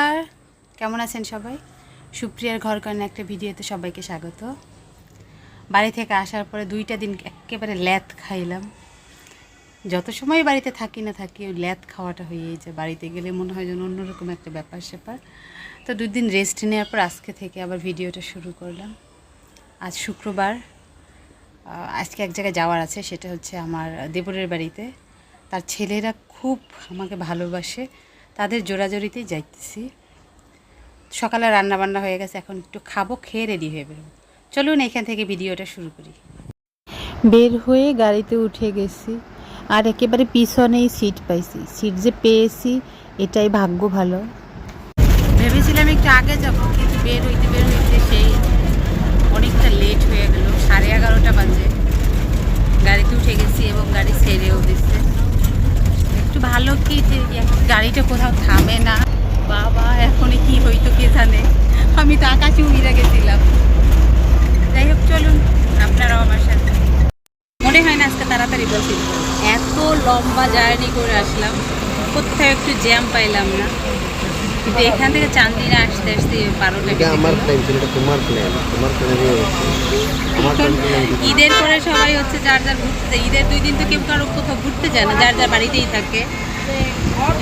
আর কেমন আছেন সবাই? সুপ্রিয়ার ঘর করেন একটা ভিডিওতে সবাইকে স্বাগত। বাড়ি থেকে আসার পরে দুইটা দিন একেবারে ল্যাথ খাইলাম। যত সময় বাড়িতে থাকি না থাকি, ওই ল্যাথ খাওয়াটা হয়েই যায়। বাড়িতে গেলে মনে হয় যেন অন্যরকম একটা ব্যাপার স্যাপার। তো দুই দিন রেস্ট নেওয়ার পর আজকে থেকে আবার ভিডিওটা শুরু করলাম। আজ শুক্রবার। আজকে এক জায়গায় যাওয়ার আছে, সেটা হচ্ছে আমার দেবরের বাড়িতে। তার ছেলেরা খুব আমাকে ভালোবাসে। তাদের জোরাজোরিতেই যাইতেছি। সকালে রান্না বান্না হয়ে গেছে, এখন একটু খাব, খেয়ে রেডি হয়ে বেরোবো। চলুন এখান থেকে ভিডিওটা শুরু করি। বের হয়ে গাড়িতে উঠে গেছি, আর একেবারে পিছনেই সিট পাইছি। সিট যে পেয়েছি, এটাই ভাগ্য ভালো। ভেবেছিলাম একটু আগে যাব, কিন্তু বের হইতে বের হইতে সেই অনেকটা লেট হয়ে গেল, সাড়ে এগারোটা বাজে। গাড়িতে উঠে গেছি এবং গাড়ি ছেড়েও দিচ্ছে ভালো কি যে গাড়িটা কোথাও থামে না? বাবা এখনই কি হইতো কে জানে? আমি তো আকাশে উড়িয়ে গেছিলাম। যাই হোক চলুন আপনারাও আমার সাথে। মনে হয় না আজকে তাড়াতাড়ি বসি। এত লম্বা জার্নি করে আসলাম কোথাও একটু জ্যাম পাইলাম না। কিন্তু এখান থেকে চান্দিনা আসতে আসতে বারোটা আমার প্ল্যান ছিল তোমার প্ল্যান তোমার প্ল্যান ঈদের পরে সবাই হচ্ছে যার যার ঘুরতে যায়। ঈদের দুই দিন তো কেউ কারও কোথাও ঘুরতে যায় না, যার যার বাড়িতেই থাকে।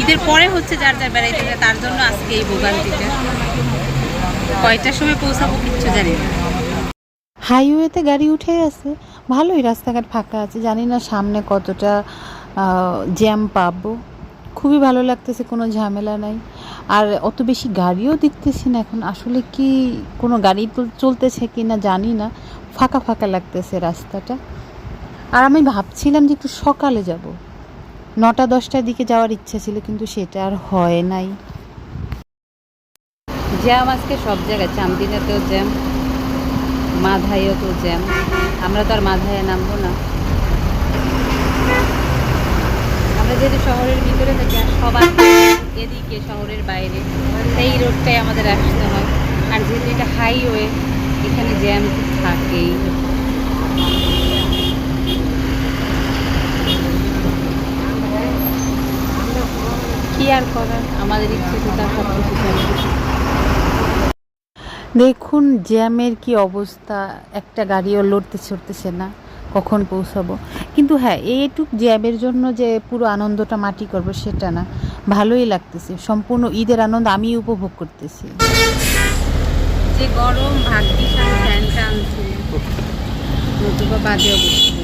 ঈদের পরে হচ্ছে যার যার বেড়াইতে যায়, তার জন্য আজকে এই ভোগান্তিটা। কয়টার সময় পৌঁছাবো কিচ্ছু জানি না। হাইওয়েতে গাড়ি উঠে আছে ভালোই রাস্তাঘাট ফাঁকা আছে। জানি না সামনে কতটা জ্যাম পাবো। খুবই ভালো লাগতেছে, কোনো ঝামেলা নাই। আর অত বেশি গাড়িও দেখতেছি না এখন। আসলে কি কোনো গাড়ি চলতেছে কি না জানি না। ফাঁকা ফাঁকা লাগতেছে রাস্তাটা। আর আমি ভাবছিলাম যে একটু সকালে যাব। নটা, দশটার দিকে যাওয়ার ইচ্ছা ছিল, কিন্তু সেটা আর হয় নাই। জ্যাম আজকে সব জায়গায়, চান্দিনাতেও জ্যাম মাধাইও তো জ্যাম। আমরা তো আর মাধায় নামবো না। আমরা যেহেতু শহরের ভিতরে থাকি, আর সবার এদিকে শহরের বাইরে, সেই রোডটাই আমাদের আসতে হয়। আর যেহেতু এটা হাইওয়ে এখানে জ্যাম থাকেই। কি আর করার? আমাদের ইচ্ছে তো তার সব কিছু দেখুন, জ্যামের কি অবস্থা। একটা গাড়িও লড়তে ছড়তেছে না। কখন পৌঁছাবো? কিন্তু হ্যাঁ এইটুক জ্যামের জন্য যে পুরো আনন্দটা মাটি করব সেটা না। ভালোই লাগতেছে। সম্পূর্ণ ঈদের আনন্দ আমি উপভোগ করতেছি। যে গরম ভাগ্যিস আমি ফ্যানটা আনছি নতুবা বাজে অবস্থা।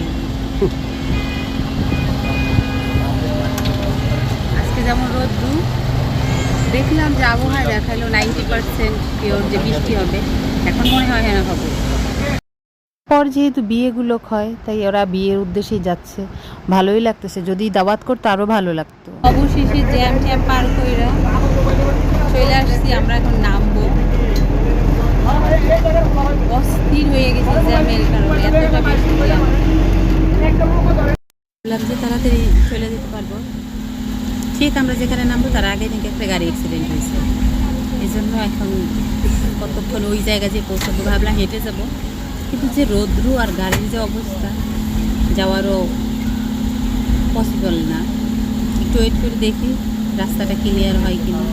আজকে যেমন রোদ্দু দেখলাম যে আবহাওয়া দেখাল নাইনটি পার্সেন্ট পিওর যে বৃষ্টি হবে। এখন মনে হয় হ্যাঁ হবে। পর যেহেতু বিয়েগুলো হয় তাই ওরা বিয়ের উদ্দেশ্যেই যাচ্ছে। ভালোই লাগতেছে যদি দাওয়াত করতো আরও ভালো লাগতো। অবশেষে জ্যাম ট্যাম পার কইরা চলে আসছি আমরা এখন নামবো। অস্থির হয়ে গেছে এতটা তাড়াতাড়ি চলে যেতে পারব। ঠিক আমরা যেখানে নামবো, তার আগে নাকি একটা গাড়ি অ্যাক্সিডেন্ট হয়েছে। এই জন্য এখন কতক্ষণ ওই জায়গায় যে পৌঁছাবো ভাবলাম হেঁটে যাব। কিন্তু যে রৌদ্রু আর গাড়ির যে অবস্থা, যাওয়ারও পসিবল না। একটু ওয়েট করে দেখি রাস্তাটা ক্লিয়ার হয় কিনা।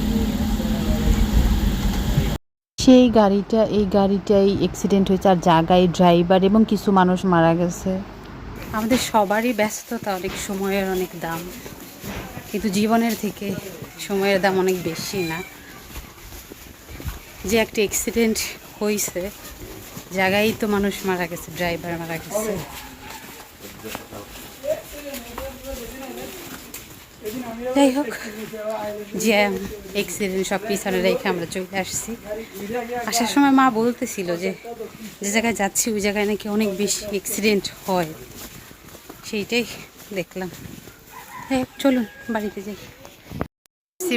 সেই গাড়িটা, এই গাড়িটাই অ্যাক্সিডেন্ট হয়েছে আর জায়গায় ড্রাইভার এবং কিছু মানুষ মারা গেছে। আমাদের সবারই ব্যস্ততা অনেক সময়ের অনেক দাম, কিন্তু জীবনের থেকে সময়ের দাম অনেক বেশি না। যে একটা অ্যাক্সিডেন্ট হয়েছে জায়গায় তো মানুষ মারা গেছে ড্রাইভার মারা গেছে। যাই হোক যে অ্যাক্সিডেন্ট সব পিছনে রেখে আমরা চলে আসছি। আসার সময় মা বলতেছিল যে যে জায়গায় যাচ্ছি ওই জায়গায় নাকি অনেক বেশি অ্যাক্সিডেন্ট হয়। সেইটাই দেখলাম। হোক, চলুন বাড়িতে যাই।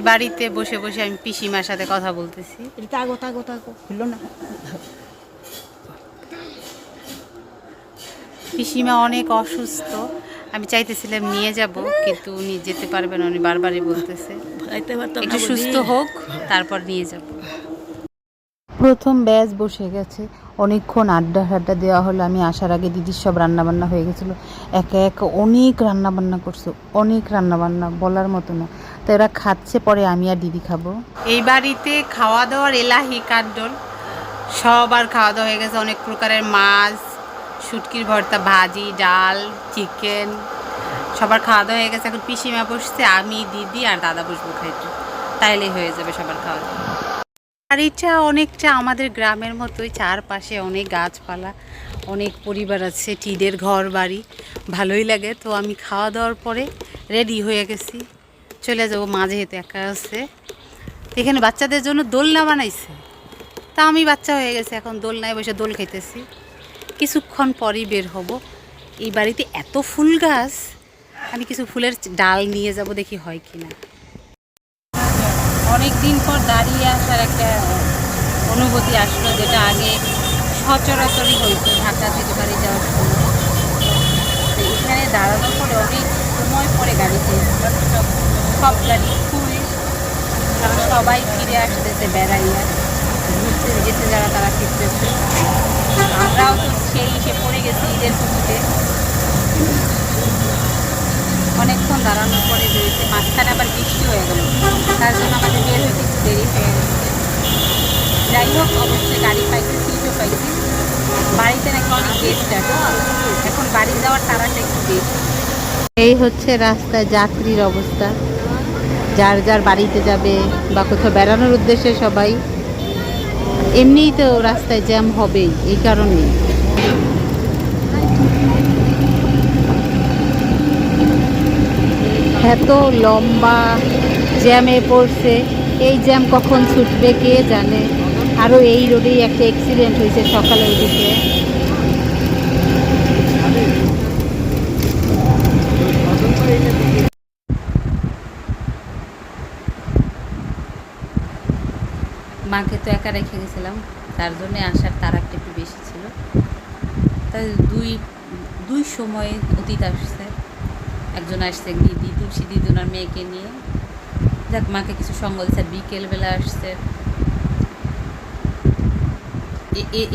বাড়িতে বসে বসে আমি পিসিমার সাথে কথা বলতেছি। তাগো তাগো তাগো। হলো না? পিসিমা অনেক অসুস্থ। আমি চাইতেছিলাম নিয়ে যাব কিন্তু উনি যেতে পারবেন না, উনি বারবারই বলতেছে। একটু সুস্থ হোক তারপর নিয়ে যাব। প্রথম ব্যাচ বসে গেছে। অনেকক্ষণ আড্ডা ফাড্ডা দেওয়া হলো। আমি আসার আগে দিদির সব রান্নাবান্না হয়ে গেছিল। একা একা অনেক রান্নাবান্না করছে অনেক রান্নাবান্না বলার মতো না। তো এরা খাচ্ছে পরে আমি আর দিদি খাব। এই বাড়িতে খাওয়া দাওয়ার এলাহি কাড্ডল সবার খাওয়া দাওয়া হয়ে গেছে অনেক প্রকারের মাছ শুটকির ভর্তা, ভাজি, ডাল, চিকেন, সবার খাওয়া দাওয়া হয়ে গেছে। এখন পিসিমা বসছে, আমি, দিদি আর দাদা বসবো খাইতে। তাইলেই হয়ে যাবে সবার খাওয়া। দাওয়া বাড়িটা অনেকটা আমাদের গ্রামের মতোই, চারপাশে অনেক গাছপালা, অনেক পরিবার আছে, টিদের ঘর বাড়ি, ভালোই লাগে। তো আমি খাওয়া দাওয়ার পরে রেডি হয়ে গেছি। চলে যাব মাঝে হেতু একা আছে। এখানে বাচ্চাদের জন্য দোলনা বানাইছে। তা আমি বাচ্চা হয়ে গেছে, এখন দোলনায় বসে দোল খাইতেছি। কিছুক্ষণ পরই বের হব। এই বাড়িতে এত ফুল গাছ, আমি কিছু ফুলের ডাল নিয়ে যাব দেখি হয় কি না অনেক দিন পর দাঁড়িয়ে আসার একটা অনুভূতি আসলো যেটা আগে সচরাচরই হইতো, ঢাকা থেকে বাড়ি যাওয়ার সময়। তো এখানে দাঁড়ানোর পরে অনেক সময় পরে গাড়িতে সব গাড়ি ফুল। সবাই ফিরে আসতেছে বেড়াইয়া। ঘুরতে গেছে যারা তারা ফিরতেছে। আমরাও তো সেই এসে পড়ে গেছি ঈদের ছুটিতে। অনেকক্ষণ দাঁড়ানোর পরে বেরিয়েছে মাঝখানে আবার বৃষ্টি হয়ে গেল। তার জন্য আমাদের বের হইতে একটু দেরি হয়ে গেছে। যাই হোক, অবশ্যই গাড়ি পাইছি সিটও পাইছি। বাড়িতে নাকি অনেক গেস্ট আছে। এখন বাড়ি যাওয়ার তারাটা একটু বেশি। এই হচ্ছে রাস্তায় যাত্রীর অবস্থা। যার যার বাড়িতে যাবে বা কোথাও বেড়ানোর উদ্দেশ্যে সবাই। এমনিই তো রাস্তায় জ্যাম হবেই, এই কারণে। এত লম্বা জ্যামে পড়ছে, এই জ্যাম কখন ছুটবে কে জানে? আরও এই রোডেই একটা অ্যাক্সিডেন্ট হয়েছে সকালের দিকে। মাকে তো একা রেখে গেছিলাম, তার জন্যে আসার তারাকটা একটু বেশি ছিল। তাই দুই দুই সময়ে অতীত আসছে, একজন আসছে দিদি তুলসী দিদি ওনার মেয়েকে নিয়ে। যাক, মাকে কিছু সঙ্গ দিচ্ছে বিকেলবেলা আসছে।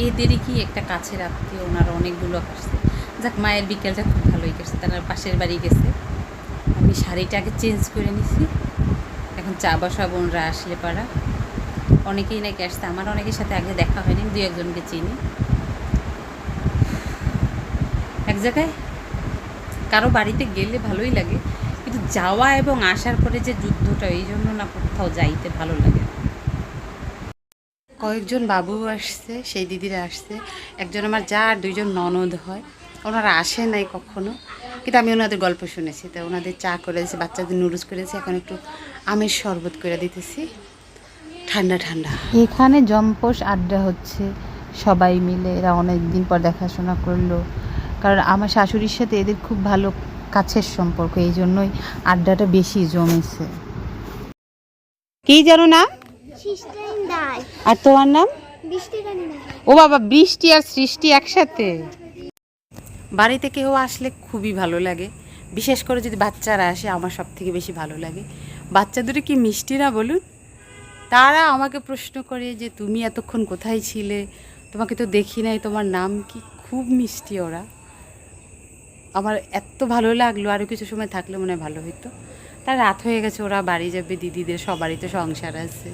এদেরই কি একটা কাছের আত্মীয়, ওনার অনেকগুলো আসছে। যাক, মায়ের বিকেলটা খুব ভালোই গেছে তার পাশের বাড়ি গেছে। আমি শাড়িটা আগে চেঞ্জ করে নিছি। এখন চা বসা বোনরা আসলে পারা অনেকেই নাকি আসছে। আমার অনেকের সাথে আগে দেখা হয়নি দু একজনকে চিনি। এক জায়গায় কারও বাড়িতে গেলে ভালোই লাগে, কিন্তু যাওয়া এবং আসার পরে যে যুদ্ধটা, এই জন্য না কোথাও যাইতে ভালো লাগে। কয়েকজন বাবু আসছে, সেই দিদিরা আসছে। একজন আমার যা আর দুইজন ননদ হয়। ওনারা আসে নাই কখনো, কিন্তু আমি ওনাদের গল্প শুনেছি। তো ওনাদের চা করে দিয়েছি বাচ্চাদের নুডলস করেছি। এখন একটু আমের শরবত করে দিতেছি। ঠান্ডা ঠান্ডা। এখানে জম্পোস আড্ডা হচ্ছে সবাই মিলে এরা অনেক দিন পর দেখাশোনা করল। কারণ আমার শাশুড়ির সাথে এদের খুব ভালো কাছের সম্পর্ক এই জন্যই আড্ডাটা বেশি জমেছে। কি জানো না? সিস্টাইন দাই আর তোমার নাম? বৃষ্টি রানী দাই ও বাবা বৃষ্টি আর সৃষ্টি একসাথে? বাড়িতে কেউ আসলে খুবই ভালো লাগে। বিশেষ করে যদি বাচ্চারা আসে আমার সব থেকে বেশি ভালো লাগে। বাচ্চা দুটো কি মিষ্টি না বলুন? তারা আমাকে প্রশ্ন করে যে তুমি এতক্ষণ কোথায় ছিলে? তোমাকে তো দেখি নাই তোমার নাম কি? খুব মিষ্টি ওরা। আমার এত ভালো লাগল আরও কিছু সময় থাকলে মনে হয় ভালো হতো তার রাত হয়ে গেছে ওরা বাড়ি যাবে দিদিদের সবারই তো সংসার আছে।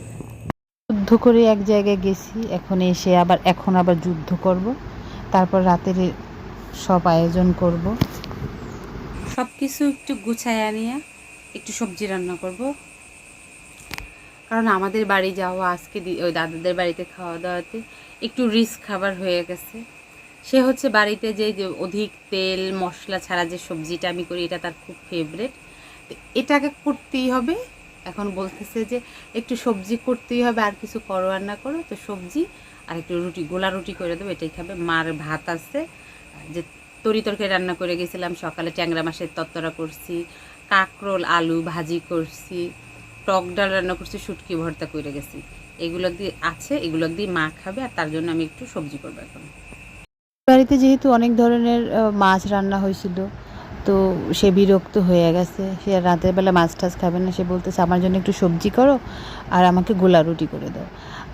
যুদ্ধ করে এক জায়গায় গেছি এখন এসে আবার এখন আবার যুদ্ধ করব। তারপর রাতের সব আয়োজন করব। সব কিছু একটু গুছায় আনিয়ে একটু সবজি রান্না করব। কারণ আমাদের বাড়ি যাওয়া, আজকে ওই দাদাদের বাড়িতে খাওয়া দাওয়াতে একটু রিস্ক খাবার হয়ে গেছে। সে হচ্ছে বাড়িতে যে যে অধিক তেল, মশলা ছাড়া যে সবজিটা আমি করি, এটা তার খুব ফেভারেট এটাকে করতেই হবে। এখন বলতেছে যে একটু সবজি করতেই হবে, আর কিছু করো আর না করো। তো সবজি আর একটু রুটি, গোলা রুটি করে দেবো, এটাই খাবে। মার ভাত আছে। যে তরি তরকারি রান্না করে গেছিলাম সকালে, ট্যাংরা মাছের তত্তরা করছি, কাঁকরোল, আলু ভাজি করছি। টক ডাল রান্না করছি শুটকি ভর্তা করে গেছি। এগুলো দিয়ে আছে এগুলো দিয়ে মা খাবে আর তার জন্য আমি একটু সবজি করব এখন। বাড়িতে যেহেতু অনেক ধরনের মাছ রান্না হয়েছিল তো সে বিরক্ত হয়ে গেছে। সে আর রাতের বেলা মাছ টাছ খাবে না সে বলতেছে আমার জন্য একটু সবজি করো আর আমাকে গোলা রুটি করে দাও।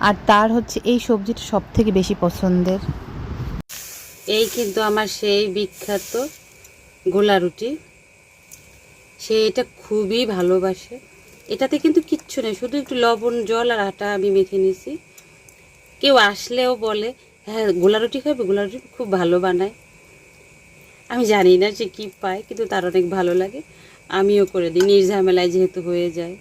আর তার হচ্ছে এই সবজিটা সব থেকে বেশি পছন্দের। এই কিন্তু আমার সেই বিখ্যাত গোলা রুটি। সে এটা খুবই ভালোবাসে। এটাতে কিন্তু কিচ্ছু নেই, শুধু একটু লবণ, জল আর আটা আমি মেখে নিয়েছি। কেউ আসলেও বলে হ্যাঁ গোলা রুটি খাবে? গোলা রুটি খুব ভালো বানায়। আমি জানি না সে কী পায়, কিন্তু তার অনেক ভালো লাগে। আমিও করে দিই নির্ঝামেলায় যেহেতু হয়ে যায়।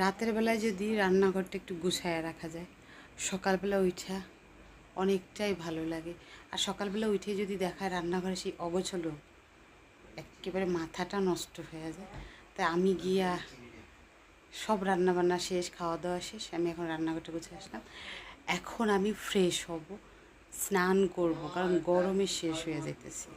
রাতের বেলায় যদি রান্নাঘরটা একটু গুছায় রাখা যায়, সকালবেলা উঠা অনেকটাই ভালো লাগে। আর সকালবেলা উঠে যদি দেখায় রান্নাঘরে সেই অগোছলো একেবারে মাথাটা নষ্ট হয়ে যায়। তাই আমি গিয়া সব রান্নাবান্না শেষ খাওয়া দাওয়া শেষ, আমি এখন রান্নাঘরটা গুছিয়ে আসলাম। এখন আমি ফ্রেশ হব, স্নান করব, কারণ গরমে শেষ হয়ে যাইতেছি।